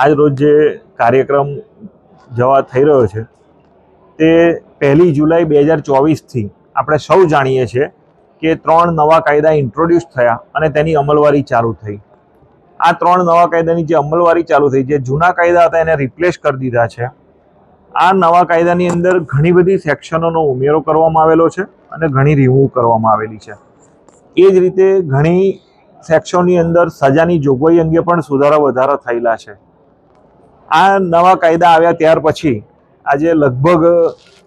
આજ રોજ જે કાર્યક્રમ જવા થઈ રહ્યો છે, તે પહેલી જુલાઈ બે હજાર ચોવીસથી આપણે સૌ જાણીએ છીએ કે ત્રણ નવા કાયદા ઇન્ટ્રોડ્યુસ થયા અને તેની અમલવારી ચાલુ થઈ. આ ત્રણ નવા કાયદાની જે અમલવારી ચાલુ થઈ, જે જૂના કાયદા હતા એને રિપ્લેસ કરી દીધા છે. આ નવા કાયદાની અંદર ઘણી બધી સેક્શનોનો ઉમેરો કરવામાં આવેલો છે અને ઘણી રિમૂવ કરવામાં આવેલી છે. એ જ રીતે ઘણી સેક્શનની અંદર સજાની જોગવાઈ અંગે પણ સુધારા વધારા થયેલા છે. આ નવા કાયદા આવ્યા ત્યાર પછી, આજે લગભગ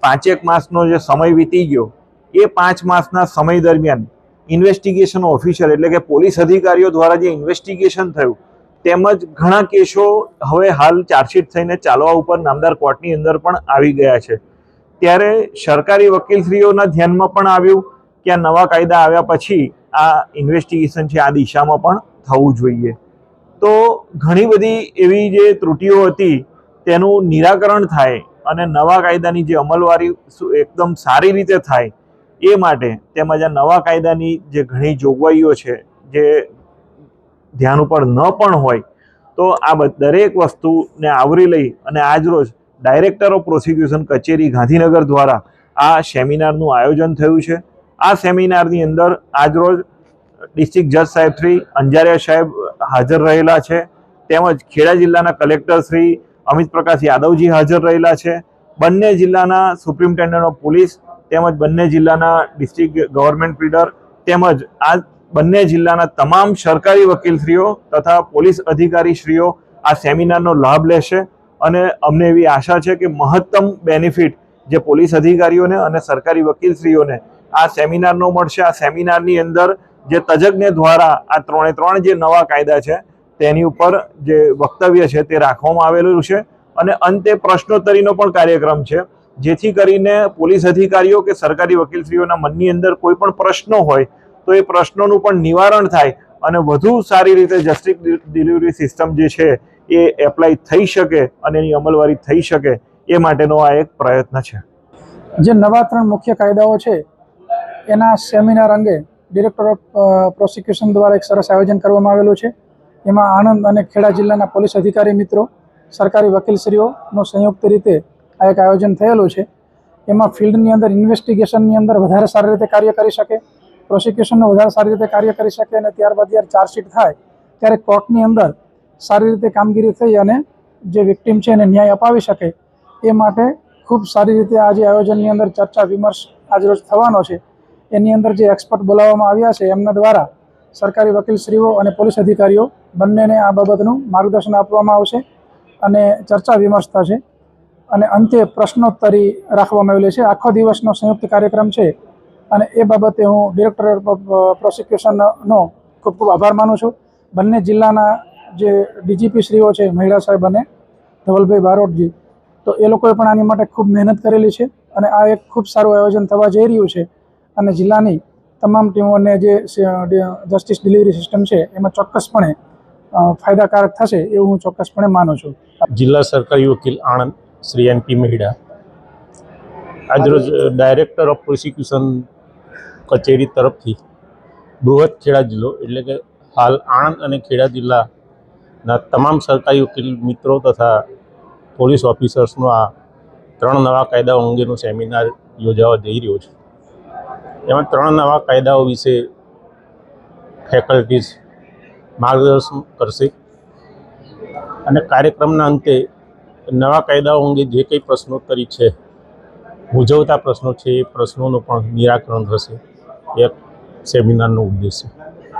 પાંચેક માસનો જે સમય વીતી ગયો, એ પાંચ માસના સમય દરમિયાન ઇન્વેસ્ટિગેશન ઓફિસર એટલે કે પોલીસ અધિકારીઓ દ્વારા જે ઇન્વેસ્ટિગેશન થયું, તેમજ ઘણા કેસો હવે હાલ ચાર્જશીટ થઈને ચાલવા ઉપર નામદાર કોર્ટની અંદર પણ આવી ગયા છે. ત્યારે સરકારી વકીલશ્રીઓના ધ્યાનમાં પણ આવ્યું કે આ નવા કાયદા આવ્યા પછી આ ઇન્વેસ્ટિગેશન છે આ દિશામાં પણ થવું જોઈએ. તો ઘણી બધી એવી જે ત્રુટીઓ હતી, તેનું નિરાકરણ થાય અને નવા કાયદાની જે અમલવારી એકદમ સારી રીતે થાય, એ માટે તેમજ આ નવા કાયદાની જે ઘણી જોગવાઈઓ છે, જે ધ્યાન ઉપર ન પણ હોય, તો આ દરેક વસ્તુને આવરી લઈ અને આજરોજ ડાયરેક્ટર ઓફ પ્રોસિક્યુશન કચેરી ગાંધીનગર દ્વારા આ સેમિનારનું આયોજન થયું છે. આ સેમિનારની અંદર આજરોજ ડિસ્ટ્રિક્ટ જજ સાહેબ શ્રી અંજારિયા સાહેબ હાજર રહેલા છે. તેમજ ખેડા જિલ્લાના કલેક્ટર શ્રી અમિત પ્રકાશ યાદવજી હાજર રહેલા છે. બંને જિલ્લાના સુપ્રિન્ટેન્ડન્ટ ઓફ પોલીસ તેમજ બંને જિલ્લાના ડિસ્ટ્રિક્ટ ગવર્મેન્ટ લીડર તેમજ આ બંને જિલ્લાના તમામ સરકારી વકીલશ્રીઓ તથા પોલીસ અધિકારીશ્રીઓ આ સેમિનારનો લાભ લેશે. અને અમને એવી આશા છે કે મહત્તમ બેનિફિટ જે પોલીસ અધિકારીઓને અને સરકારી વકીલશ્રીઓને આ સેમિનારનો મળશે. આ સેમિનારની અંદર જે તજજ્ઞ દ્વારા આ ત્રણે ત્રણ જે નવા કાયદા છે, તેની ઉપર જે વક્તવ્ય છે તે રાખવામાં આવેલું છે. અને અંતે પ્રશ્નોત્તરીનો પણ કાર્યક્રમ છે, જેથી કરીને પોલીસ અધિકારીઓ કે સરકારી વકીલશ્રીઓના મનની અંદર કોઈ પણ પ્રશ્નો હોય, તો એ પ્રશ્નોનું પણ નિવારણ થાય અને વધુ સારી રીતે જસ્ટિસ ડિલિવરી સિસ્ટમ જે છે એ એપ્લાય થઈ શકે અને એની અમલવારી થઈ શકે એ માટેનો આ એક પ્રયત્ન છે. જે નવા ત્રણ મુખ્ય કાયદાઓ છે, એના સેમિનાર અંગે ડિરેક્ટર ઓફ પ્રોસિક્યુશન દ્વારા એક સરસ આયોજન કરવામાં આવેલું છે. એમાં આણંદ અને ખેડા જિલ્લાના પોલીસ અધિકારી મિત્રો, સરકારી વકીલશ્રીઓનો સંયુક્ત રીતે આ એક આયોજન થયેલું છે. એમાં ફિલ્ડની અંદર ઇન્વેસ્ટિગેશનની અંદર વધારે સારી રીતે કાર્ય કરી શકે પ્રોસિક્યુશનનો વધારે સારી રીતે કાર્ય કરી શકે અને ત્યારબાદ જ્યારે ચાર્જશીટ થાય, ત્યારે કોર્ટની અંદર સારી રીતે કામગીરી થઈ અને જે વિક્ટીમ છે એને ન્યાય અપાવી શકે. એ માટે ખૂબ સારી રીતે આજે આયોજનની અંદર ચર્ચા વિમર્શ આજરોજ થવાનો છે. એની અંદર જે એક્સપર્ટ બોલાવવામાં આવ્યા છે, એમના દ્વારા સરકારી વકીલશ્રીઓ અને પોલીસ અધિકારીઓ બંનેને આ બાબતનું માર્ગદર્શન આપવામાં આવશે અને ચર્ચા વિમર્શ થશે. અને અંતે પ્રશ્નોત્તરી રાખવામાં આવેલી છે. આખો દિવસનો સંયુક્ત કાર્યક્રમ છે અને એ બાબતે હું ડિરેક્ટર પ્રોસિક્યુશનનો ખૂબ ખૂબ આભાર માનું છું. બંને જિલ્લાના જે ડીજીપી શ્રીઓ છે, મહિલા સાહેબ અને ધવલભાઈ બારોટજી, તો એ લોકોએ પણ આની માટે ખૂબ મહેનત કરેલી છે અને આ એક ખૂબ સારું આયોજન થવા જઈ રહ્યું છે. અને જિલ્લાની તમામ ટીમોને જે જસ્ટિસ ડિલિવરી સિસ્ટમ છે, એમાં ચોક્કસપણે ફાયદાકારક થશે એવું હું ચોક્કસપણે માનું છું. જિલ્લા સરકારી વકીલ આણંદ, શ્રી એન પી મેહડા. આજરોજ ડાયરેક્ટર ઓફ પ્રોસિક્યુશન કચેરી તરફથી બૃહદ ખેડા જિલ્લો, એટલે કે હાલ આણંદ અને ખેડા જિલ્લાના તમામ સરકારી વકીલ મિત્રો તથા પોલીસ ઓફિસર્સનો આ ત્રણ નવા કાયદાઓ અંગેનો સેમિનાર યોજાવા જઈ રહ્યો છે. એમાં ત્રણ નવા કાયદાઓ વિશે ફેકલ્ટીઝ માર્ગદર્શન કરશે. અને કાર્યક્રમના અંતે નવા કાયદાઓ અંગે જે કંઈ પ્રશ્નોત્તરી છે, મૂંઝવતા પ્રશ્નો છે, એ પ્રશ્નોનું પણ નિરાકરણ થશે. એ સેમિનારનો ઉદ્દેશ